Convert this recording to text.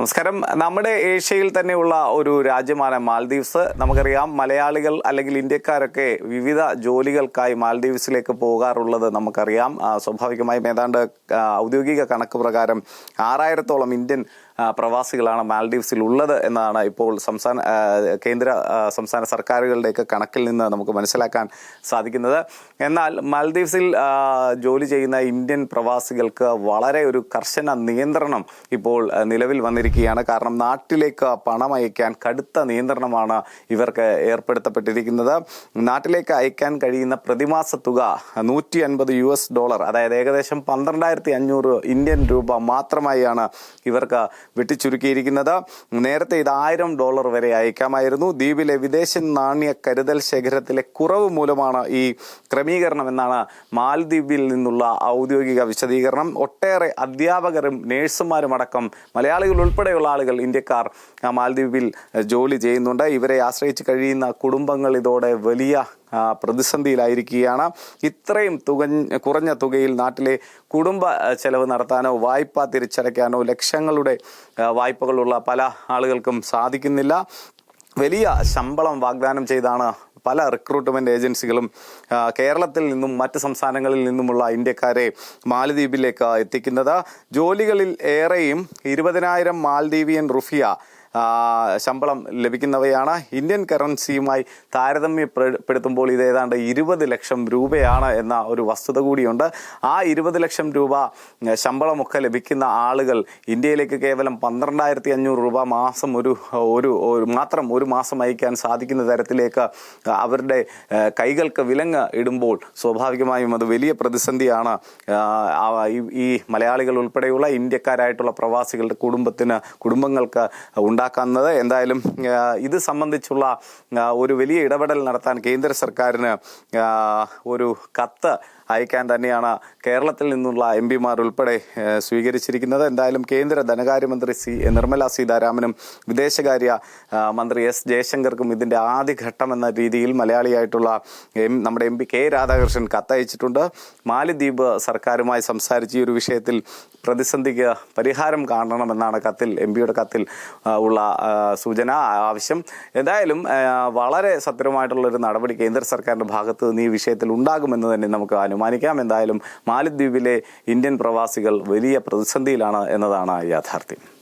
നമസ്കാരം. നമ്മുടെ ഏഷ്യയിൽ തന്നെയുള്ള ഒരു രാജ്യമാണ് മാൽദീവ്സ്. നമുക്കറിയാം മലയാളികൾ അല്ലെങ്കിൽ ഇന്ത്യക്കാരൊക്കെ വിവിധ ജോലികൾക്കായി മാൽദീവ്സിലേക്ക് പോകാറുള്ളത് നമുക്കറിയാം. സ്വാഭാവികമായും ഏതാണ്ട് ഔദ്യോഗിക കണക്ക് പ്രകാരം ആറായിരത്തോളം ഇന്ത്യൻ പ്രവാസികളാണ് മാൽഡീവ്സിൽ ഉള്ളത് എന്നാണ് ഇപ്പോൾ സംസ്ഥാന കേന്ദ്ര സംസ്ഥാന സർക്കാരുകളുടെയൊക്കെ കണക്കിൽ നിന്ന് നമുക്ക് മനസ്സിലാക്കാൻ സാധിക്കുന്നത്. എന്നാൽ മാൽദീവ്സിൽ ജോലി ചെയ്യുന്ന ഇന്ത്യൻ പ്രവാസികൾക്ക് വളരെ ഒരു കർശന നിയന്ത്രണം ഇപ്പോൾ നിലവിൽ വന്നിരിക്കുകയാണ്. കാരണം നാട്ടിലേക്ക് പണം അയക്കാൻ കടുത്ത നിയന്ത്രണമാണ് ഇവർക്ക് ഏർപ്പെടുത്തപ്പെട്ടിരിക്കുന്നത്. നാട്ടിലേക്ക് അയക്കാൻ കഴിയുന്ന പ്രതിമാസ തുക നൂറ്റി അൻപത് യു എസ് ഡോളർ അതായത് ഏകദേശം പന്ത്രണ്ടായിരത്തി അഞ്ഞൂറ് ഇന്ത്യൻ രൂപ മാത്രമായാണ് ഇവർക്ക് വെട്ടിച്ചുരുക്കിയിരിക്കുന്നത്. നേരത്തെ ഇത് ആയിരം ഡോളർ വരെ അയക്കാമായിരുന്നു. ദ്വീപിലെ വിദേശ നാണ്യ കരുതൽ ശേഖരത്തിലെ കുറവ് മൂലമാണ് ഈ ക്രമീകരണം എന്നാണ് മാൽദ്വീപിൽ നിന്നുള്ള ഔദ്യോഗിക വിശദീകരണം. ഒട്ടേറെ അധ്യാപകരും നേഴ്സുമാരും അടക്കം മലയാളികൾ ഉൾപ്പെടെയുള്ള ആളുകൾ ഇന്ത്യക്കാർ മാലദ്വീപിൽ ജോലി ചെയ്യുന്നുണ്ട്. ഇവരെ ആശ്രയിച്ച് കഴിയുന്ന കുടുംബങ്ങൾ ഇതോടെ വലിയ പ്രതിസന്ധിയിലായിരിക്കുകയാണ്. ഇത്രയും തുക കുറഞ്ഞ തുകയിൽ നാട്ടിലെ കുടുംബ ചെലവ് നടത്താനോ വായ്പ തിരിച്ചടയ്ക്കാനോ ലക്ഷങ്ങളുടെ വായ്പകളുള്ള പല ആളുകൾക്കും സാധിക്കുന്നില്ല. വലിയ ശമ്പളം വാഗ്ദാനം ചെയ്താണ് പല റിക്രൂട്ട്മെന്റ് ഏജൻസികളും കേരളത്തിൽ നിന്നും മറ്റ് സംസ്ഥാനങ്ങളിൽ നിന്നുമുള്ള ഇന്ത്യക്കാരെ മാലദ്വീപിലേക്ക് എത്തിക്കുന്നത്. ജോലികളിൽ ഏറെയും ഇരുപതിനായിരം മാൽദ്വീപിയൻ റുഫിയ ശമ്പളം ലഭിക്കുന്നവയാണ് ഇന്ത്യൻ കറൻസിയുമായി താരതമ്യപ്പെടുത്തുമ്പോൾ ഇത് ഏതാണ്ട് ഇരുപത് ലക്ഷം രൂപയാണ് എന്ന ഒരു വസ്തുത കൂടിയുണ്ട്. ആ ഇരുപത് ലക്ഷം രൂപ ശമ്പളമൊക്കെ ലഭിക്കുന്ന ആളുകൾ ഇന്ത്യയിലേക്ക് കേവലം പന്ത്രണ്ടായിരത്തി അഞ്ഞൂറ് രൂപ മാസം ഒരു ഒരു മാത്രം ഒരു മാസം അയക്കാൻ സാധിക്കുന്ന തരത്തിലേക്ക് അവരുടെ കൈകൾക്ക് വിലങ്ങ് ഇടുമ്പോൾ സ്വാഭാവികമായും അത് വലിയ പ്രതിസന്ധിയാണ്. ഈ- മലയാളികൾ ഉൾപ്പെടെയുള്ള ഇന്ത്യക്കാരായിട്ടുള്ള പ്രവാസികളുടെ കുടുംബത്തിന് കുടുംബങ്ങൾക്ക് ഉണ്ടാക്കുന്നത്. എന്തായാലും ഇത് സംബന്ധിച്ചുള്ള ഒരു വലിയ ഇടപെടൽ നടത്താൻ കേന്ദ്ര സർക്കാരിന് ഒരു കത്ത് അയക്കാൻ തന്നെയാണ് കേരളത്തിൽ നിന്നുള്ള എം പിമാർ ഉൾപ്പെടെ സ്വീകരിച്ചിരിക്കുന്നത്. എന്തായാലും കേന്ദ്ര ധനകാര്യമന്ത്രി സി നിർമ്മല സീതാരാമനും വിദേശകാര്യ മന്ത്രി എസ് ജയശങ്കർക്കും ഇതിന്റെ ആദ്യഘട്ടം എന്ന രീതിയിൽ മലയാളിയായിട്ടുള്ള എം നമ്മുടെ എം പി കെ രാധാകൃഷ്ണൻ കത്തയച്ചിട്ടുണ്ട്. മാലിദ്വീപ് സർക്കാരുമായി സംസാരിച്ച് ഈ ഒരു വിഷയത്തിൽ പ്രതിസന്ധിക്ക് പരിഹാരം കാണണമെന്നാണ് കത്തിൽ എം പിയുടെ കത്തിൽ ഉള്ള സൂചന ആവശ്യം. എന്തായാലും വളരെ സത്യമായിട്ടുള്ളൊരു നടപടി കേന്ദ്ര സർക്കാരിന്റെ ഭാഗത്ത് നിന്ന് ഈ വിഷയത്തിൽ ഉണ്ടാകുമെന്ന് തന്നെ നമുക്ക് അനുമാനിക്കാം എന്തായാലും മാലിദ്വീപിലെ ഇന്ത്യൻ പ്രവാസികൾ വലിയ പ്രതിസന്ധിയിലാണ് എന്നതാണ് യാഥാർത്ഥ്യം.